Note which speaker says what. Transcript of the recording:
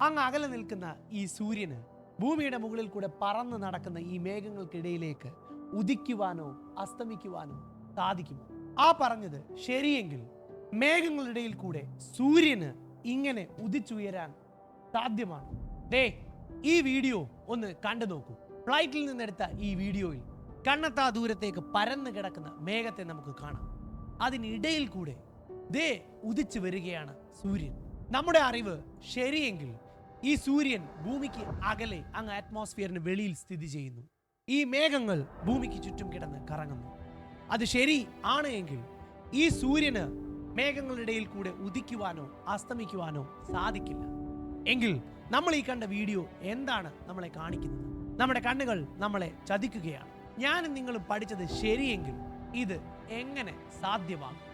Speaker 1: അങ്ങ് അകലെ നിൽക്കുന്ന ഈ സൂര്യന് ഭൂമിയുടെ മുകളിൽ കൂടെ പറന്ന് നടക്കുന്ന ഈ മേഘങ്ങൾക്കിടയിലേക്ക് ഉദിക്കുവാനോ അസ്തമിക്കുവാനോ സാധിക്കുമോ? ആ പറഞ്ഞത് ശരിയെങ്കിൽ മേഘങ്ങളിടയിൽ കൂടെ സൂര്യന് ഇങ്ങനെ ഉദിച്ചുയരാൻ സാധ്യമാണ്. ദേ ഈ വീഡിയോ ഒന്ന് കണ്ടു നോക്കൂ. ഫ്ലൈറ്റിൽ നിന്നെടുത്ത ഈ വീഡിയോയിൽ കണ്ണത്താ ദൂരത്തേക്ക് പരന്നു കിടക്കുന്ന മേഘത്തെ നമുക്ക് കാണാം. അതിനിടയിൽ കൂടെ ദേ ഉദിച്ചു വരികയാണ് സൂര്യൻ. നമ്മുടെ അറിവ് ശരിയെങ്കിൽ ഈ സൂര്യൻ ഭൂമിക്ക് അകലെ അങ്ങ് അറ്റ്മോസ്ഫിയറിന് വെളിയിൽ സ്ഥിതി ചെയ്യുന്നു. ഈ മേഘങ്ങൾ ഭൂമിക്ക് ചുറ്റും കിടന്ന് കറങ്ങുന്നു. അത് ശരി ആണ് എങ്കിൽ ഈ സൂര്യന് മേഘങ്ങളിടയിൽ കൂടെ ഉദിക്കുവാനോ അസ്തമിക്കുവാനോ സാധിക്കില്ല. എങ്കിൽ നമ്മൾ ഈ കണ്ട വീഡിയോ എന്താണ് നമ്മളെ കാണിക്കുന്നത്? നമ്മുടെ കണ്ണുകൾ നമ്മളെ ചതിക്കുകയാണ്. ഞാനും നിങ്ങളും പഠിച്ചത് ശരിയെങ്കിൽ ഇത് എങ്ങനെ സാധ്യമാകും?